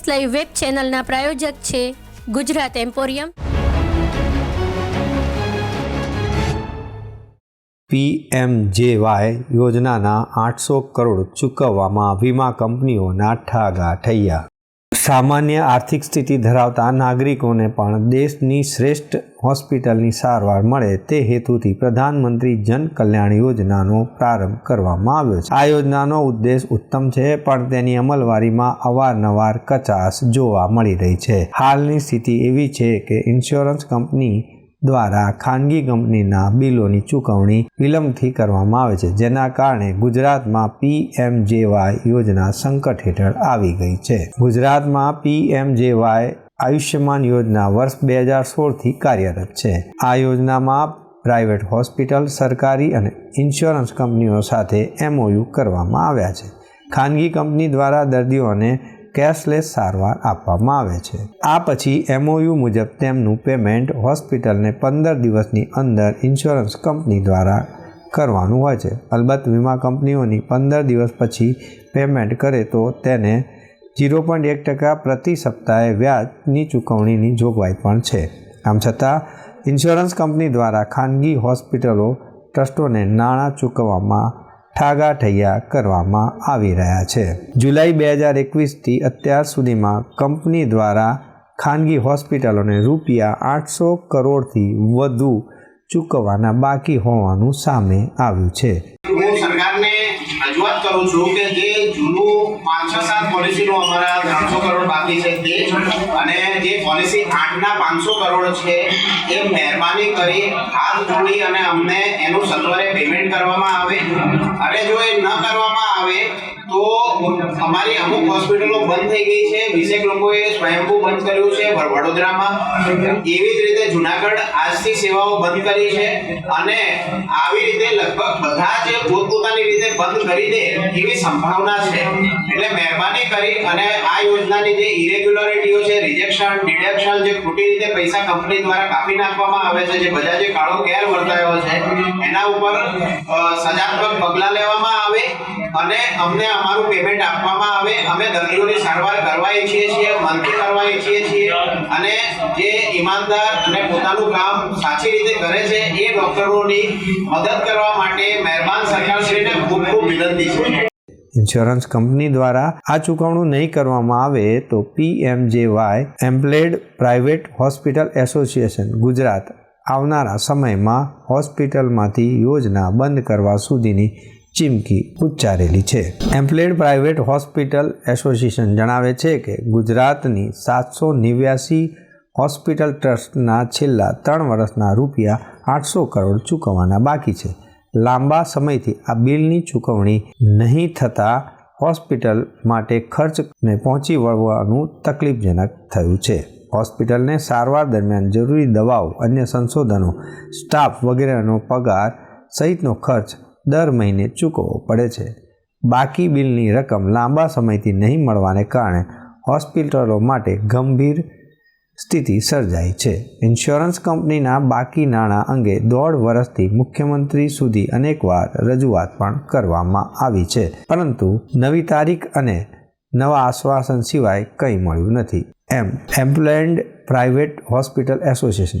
S live web ચેનલના પ્રાયોજક છે Gujarat emporium. PMJAY યોજનાના આઠસો કરોડ ચૂકવવામાં વીમા કંપનીઓના ઠાગા ઠૈયા સામાન્ય આર્થિક સ્થિતિ ધરાવતા નાગરિકોને પણ દેશની શ્રેષ્ઠ હોસ્પિટલની સારવાર મળે તે હેતુથી પ્રધાનમંત્રી જન કલ્યાણ યોજનાનો પ્રારંભ કરવામાં આવ્યો છે. આ યોજનાનો ઉદ્દેશ ઉત્તમ છે, પણ તેની અમલવારીમાં અવારનવાર કચાશ જોવા મળી રહી છે. હાલની સ્થિતિ એવી છે કે ઇન્સ્યોરન્સ કંપની દ્વારા ખાનગી કંપનીના બિલોની ચૂકવણી વિલંબથી કરવામાં આવે છે, જેના કારણે ગુજરાતમાં પીએમજેવાય યોજના સંકટ હેઠળ આવી ગઈ છે. ગુજરાતમાં પીએમજેવાય આયુષ્યમાન યોજના વર્ષ બે હજાર સોળથી કાર્યરત છે. આ યોજનામાં પ્રાઇવેટ હોસ્પિટલ, સરકારી અને ઇન્સ્યોરન્સ કંપનીઓ સાથે એમઓયુ કરવામાં આવ્યા છે. ખાનગી કંપની દ્વારા દર્દીઓને કેશલેસ સારવાર આપવામાં આવે છે. આ પછી એમઓયુ મુજબ તેમનું પેમેન્ટ હોસ્પિટલને પંદર દિવસની અંદર ઇન્સ્યોરન્સ કંપની દ્વારા કરવાનું હોય છે. અલબત્ત વીમા કંપનીઓની પંદર દિવસ પછી પેમેન્ટ કરે તો તેને ઝીરો પોઈન્ટ એક ટકા પ્રતિ સપ્તાહે વ્યાજની ચૂકવણીની જોગવાઈ પણ છે. આમ છતાં, ઇન્સ્યોરન્સ કંપની દ્વારા ખાનગી હોસ્પિટલો ટ્રસ્ટોને નાણાં ચૂકવવામાં ઠાગા ઠૈયા કરવામાં આવી રહ્યા છે. જુલાઈ બે હજાર એકવીસથી અત્યાર સુધીમાં કંપની દ્વારા ખાનગી હોસ્પિટલોને રૂપિયા આઠસો કરોડથી વધુ ચૂકવવાના બાકી હોવાનું સામે આવ્યું છે. હું સરકારને રજૂઆત કરું છું કે જે પાંચ, છ, સાત પોલિસીનું અમારા ત્રણસો કરોડ બાકી છે તે અને જે પોલિસી આઠના પાંચસો કરોડ છે, એ મહેરબાની કરી હાથ જોડી અને અમને એનું સત્વરે પેમેન્ટ કરવામાં આવે. અને જો એ ન કરવામાં આવે તો અમારી અમુક હોસ્પિટલો બંધ થઈ ગઈ છે. વિશેક લોકોએ સ્વયંભૂ બંધ કર્યું છે વડ- વડોદરામાં. એવી જ રીતે જુનાગઢ આજથી સેવાઓ બંધ કરી છે અને આવી રીતે લગભગ બધા જ પોતપોતાની રીતે બંધ કરી દે એવી સંભાવના છે. એટલે મહેરબાની કરી અને આ યોજનાની જે ઇરેગ્યુલરિટીઓ છે રિજેક્શન ડિડક્શન જે ખોટી રીતે પૈસા કંપની દ્વારા કાપી નાખવામાં આવે છે, જે બધા જે કાળો ગેર વર્તાયો છે, એના ઉપર સજાત્મક પગલાં લેવામાં આવે અને અમને અમારું પેમેન્ટ આપવામાં આવે, અમે દર્દીઓની સારવાર કરવા ઈચ્છીએ છીએ મનથી કરવા ઈચ્છીએ છીએ. અને જે ઈમાનદાર અને પોતાનું કામ સાચી રીતે કરે છે, એ ડોક્ટરોની મદદ કરવા માટે મહેરબાન સરકારશ્રીને ખૂબ ખૂબ વિનંતી છે. ઇન્સ્યોરન્સ કંપની દ્વારા આ ચૂકવણું નહીં કરવામાં આવે તો PMJAY empanelled private hospital association Gujarat, આવનારા સમયમાં હોસ્પિટલમાંથી યોજના બંધ કરવા સુધીની ચીમકી ઉચ્ચારેલી છે. એમ્પ્લેડ પ્રાઇવેટ હોસ્પિટલ એસોસિએશન જણાવે છે કે ગુજરાતની સાતસો નેવ્યાસી હોસ્પિટલ ટ્રસ્ટના છેલ્લા ત્રણ વર્ષના રૂપિયા આઠસો કરોડ ચૂકવવાના બાકી છે. લાંબા સમયથી આ બિલની ચૂકવણી નહીં થતાં હોસ્પિટલ માટે ખર્ચને પહોંચી વળવાનું તકલીફજનક થયું છે. હોસ્પિટલને સારવાર દરમિયાન જરૂરી દવાઓ, અન્ય સંશોધનો, સ્ટાફ વગેરેનો પગાર સહિતનો ખર્ચ દર મહિને ચૂકવવો પડે છે. બાકી બિલની રકમ લાંબા સમયથી નહીં મળવાને કારણે હોસ્પિટલો માટે ગંભીર સ્થિતિ સર્જાઈ છે. ઇન્સ્યોરન્સ કંપનીના બાકી નાણાં અંગે દોઢ વર્ષથી મુખ્યમંત્રી સુધી અનેકવાર રજૂઆત પણ કરવામાં આવી છે. પરંતુ નવી તારીખ અને નવા આશ્વાસન સિવાય કંઈ મળ્યું નથી. એમ એમ્પ્લોયન્ડ પ્રાઇવેટ હોસ્પિટલ એસોસિએશન